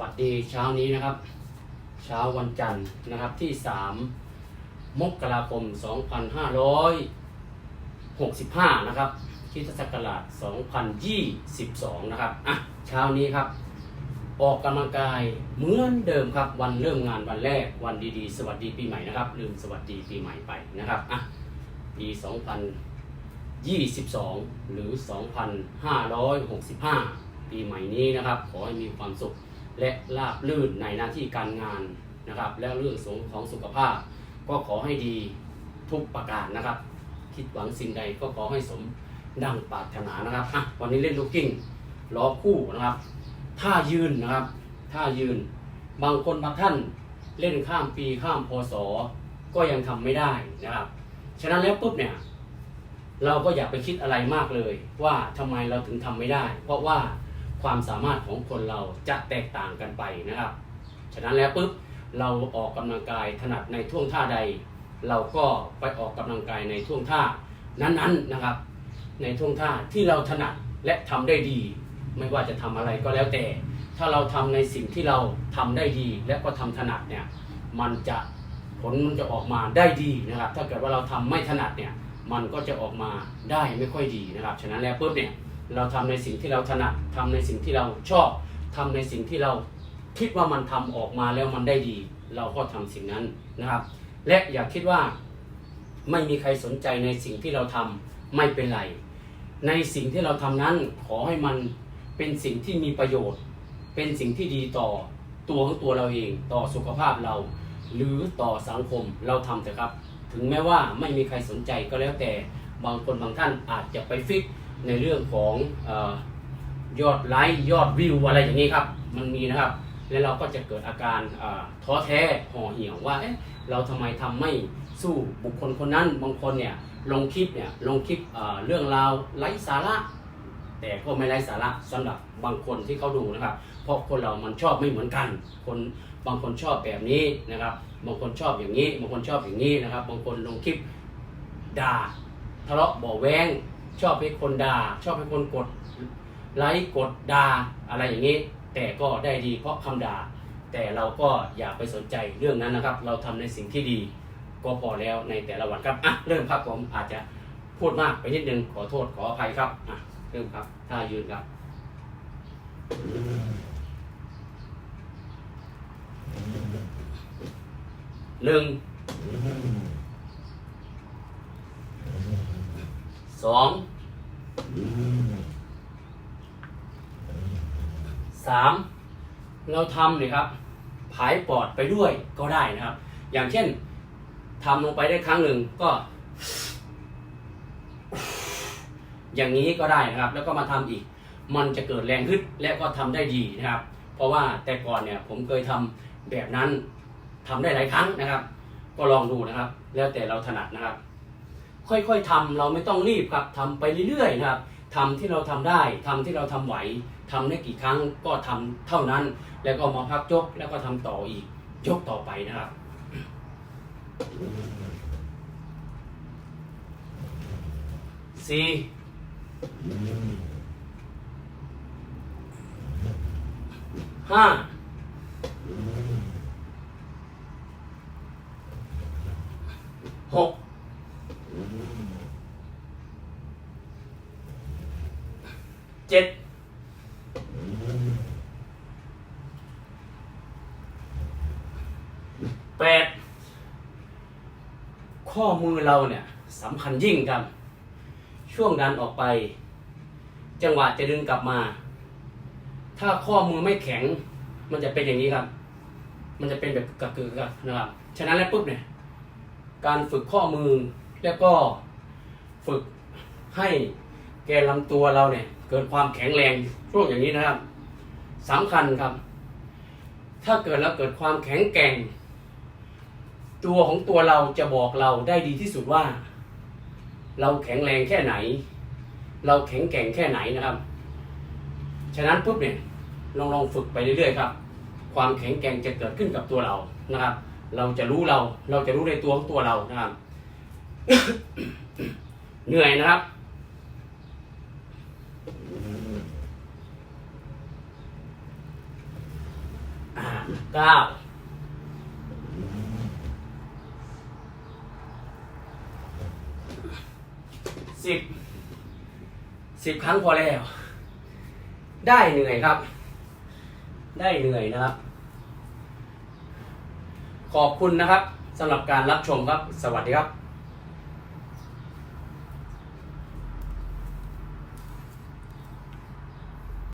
วัสดีเช้านี้นะครับ เช้าวันจันทร์นะครับที่ 3 มกราคม 2565 นะครับคริสตศักราช2022 นะครับอะเช้านี้ครับ ออกกำลังกายเหมือนเดิมครับ วันเริ่มงานวันแรกวันดีๆ สวัสดีปีใหม่นะครับ ลืมสวัสดีปีใหม่ไปนะครับอะปี 2022 หรือ 2565 ปีใหม่นี้นะครับ ขอให้มีความสุข และราบลื่นในหน้าที่การงานนะครับ และเรื่องของสุขภาพ ก็ขอให้ดีทุกประการนะครับ คิดหวังสิ่งใดก็ขอให้สมดังปรารถนานะครับอะวันนี้เล่นลูกกิ้งล้อคู่นะครับท่ายืนนะครับท่ายืน บางคนบางท่านเล่นข้ามปีข้ามพศก็ยังทำไม่ได้นะครับ ฉะนั้นแล้วปุ๊บเนี่ย เราก็อย่าไปคิดอะไรมากเลย ว่าทำไมเราถึงทำไม่ได้ เพราะว่า ความสามารถของคนเราจะแตกต่างกันไปนะครับ ฉะนั้นแล้วปุ๊บเราออกกำลังกายถนัดในท่วงท่าใด เราก็ไปออกกำลังกายในท่วงท่านั้นๆนะครับ ในท่วงท่าที่เราถนัดและทำได้ดี ไม่ว่าจะทำอะไรก็แล้วแต่ ถ้าเราทำในสิ่งที่เราทำได้ดี และก็ทำถนัดเนี่ยมันจะผลมันจะออกมาได้ดีนะครับ ถ้าเกิดว่าเราทำไม่ถนัดเนี่ยมันก็จะออกมาได้ไม่ค่อยดีนะครับ ฉะนั้นแล้วปุ๊บเนี่ย เราทำในสิ่งที่เราถนัดทำในสิ่งที่เราชอบทำในสิ่งที่เราคิดว่ามันทำออกมาแล้วมันได้ดี เราก็ทำสิ่งนั้นนะครับ และอย่าคิดว่าไม่มีใครสนใจในสิ่งที่เราทำไม่เป็นไร ในสิ่งที่เราทำนั้นขอให้มันเป็นสิ่งที่มีประโยชน์ เป็นสิ่งที่ดีต่อตัวของตัวเราเองต่อสุขภาพเรา หรือต่อสังคมเราทำเถอะครับ ถึงแม้ว่าไม่มีใครสนใจก็แล้วแต่บางคนบางท่านอาจจะไปฟิก ในเรื่องของอยอดไลค์ยอดวิวอะไรอย่างนี้ครับ มันมีนะครับ แล้วเราก็จะเกิดอาการท้อแท้ห่อเหี่ยวว่าเอ๊ะเราทำไมทำไม่สู้บุคคลคนนั้นบางคนเนี่ยลงคลิปเนี่ยลงคลิปเรื่องราวไร้สาระ แต่ก็ไม่ไร้สาระสำหรับบางคนที่เขาดูนะครับ เพราะคนเรามันชอบไม่เหมือนกัน คนบางคนชอบแบบนี้นะครับ บางคนชอบอย่างนี้ บางคนชอบอย่างนี้นะครับ บางคนลงคลิปด่าทะเลาะบ่อแวง ชอบให้คนด่า ชอบให้คนกดไลค์กดด่าอะไรอย่างนี้ แต่ก็ได้ดีเพราะคำด่า แต่เราก็อย่าไปสนใจเรื่องนั้นนะครับ เราทำในสิ่งที่ดีก็พอแล้วในแต่ละวันครับอะเริ่มครับผมอาจจะพูดมากไปนิดนึงขอโทษขออภัยครับอะเริ่มครับท่ายืนครับ หนึ่ง สองสามเราทำเนี่ยครับผายปอดไปด้วยก็ได้นะครับ อย่างเช่นทำลงไปได้ครั้งหนึ่งก็ อย่างนี้ก็ได้นะครับ แล้วก็มาทำอีก มันจะเกิดแรงขึ้นและก็ทำได้ดีนะครับ เพราะว่าแต่ก่อนเนี่ยผมเคยทำแบบนั้นทำได้หลายครั้งนะครับ ก็ลองดูนะครับ แล้วแต่เราถนัดนะครับ ค่อยๆทำเราไม่ต้องรีบครับทำไปเรื่อยๆนะครับทำที่เราทำได้ทำที่เราทำไหวทำได้กี่ครั้งก็ทำเท่านั้น แล้วก็มาพักยกแล้วก็ทำต่ออีกยกต่อไปนะครับสี่ห้าหก เจ็ดแปดข้อมือเราเนี่ยสำคัญยิ่งครับ ช่วงดันออกไป จังหวะจะดึงกลับมา ถ้าข้อมือไม่แข็ง มันจะเป็นอย่างนี้ครับ มันจะเป็นแบบกระกือกนะครับฉะนั้นแล้วปุ๊บเนี่ย การฝึกข้อมือแล้วก็ฝึกให้ แกนลำตัวเราเนี่ย เกิดความแข็งแรงช่วงอย่างนี้นะครับสำคัญครับ ถ้าเกิดเราเกิดความแข็งแกร่ง ตัวของตัวเราจะบอกเราได้ดีที่สุดว่า เราแข็งแรงแค่ไหน เราแข็งแกร่งแค่ไหนนะครับ ฉะนั้นปุ๊บเนี่ยลองลองฝึกไปเรื่อยๆครับ ความแข็งแกร่งจะเกิดขึ้นกับตัวเรานะครับ เราจะรู้เรา เราจะรู้ในตัวของตัวเรานะครับ เหนื่อยนะครับ ห เก้าสิบสิบครั้งพอแล้ว ได้เหนื่อยครับ ได้เหนื่อยนะครับ ขอบคุณนะครับสำหรับการรับชมครับ สวัสดีครับ